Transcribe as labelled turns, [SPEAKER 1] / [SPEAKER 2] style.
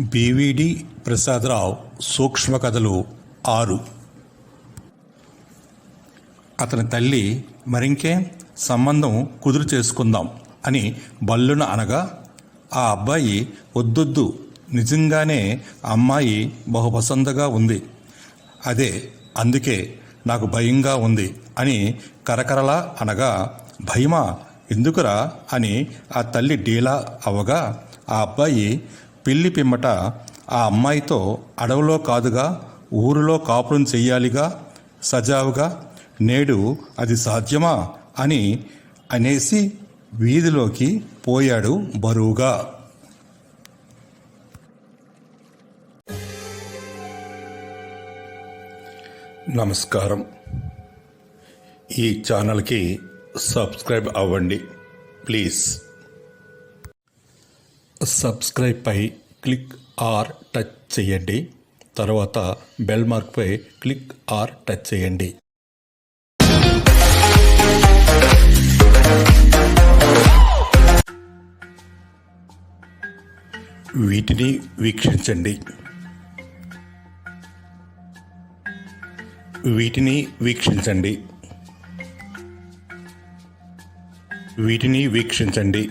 [SPEAKER 1] BVD Prasadarao సూక్ష్మ కథలు ఆరు. అతని తల్లి మరింకే సంబంధం కుదురు చేసుకుందాం అని బల్లున అనగా ఆ అబ్బాయి వద్దొద్దు నిజంగానే అమ్మాయి బహుపసందగా ఉంది. అదే అందుకే నాకు భయంగా ఉంది అని కరకరలా అనగా భయమా? ఎందుకురా? అని ఆ తల్లి డీలా అవగా ఆ అబ్బాయి పిల్లి పిమ్మట ఆ అమ్మాయితో అడవిలో కాదుగా ఊరిలో కాపురం చెయ్యాలిగా సజావుగా నేడు అది సాధ్యమా? అని అనేసి వీధిలోకి పోయాడు బరువుగా. నమస్కారం. ఈ ఛానల్కి సబ్స్క్రైబ్ అవ్వండి. ప్లీజ్. సబ్స్క్రైబ్పై క్లిక్ ఆర్ టచ్ చేయండి. తర్వాత బెల్ మార్క్పై క్లిక్ ఆర్ టచ్ చేయండి. వీటిని వీక్షించండి. వీటిని వీక్షించండి. వీటిని వీక్షించండి.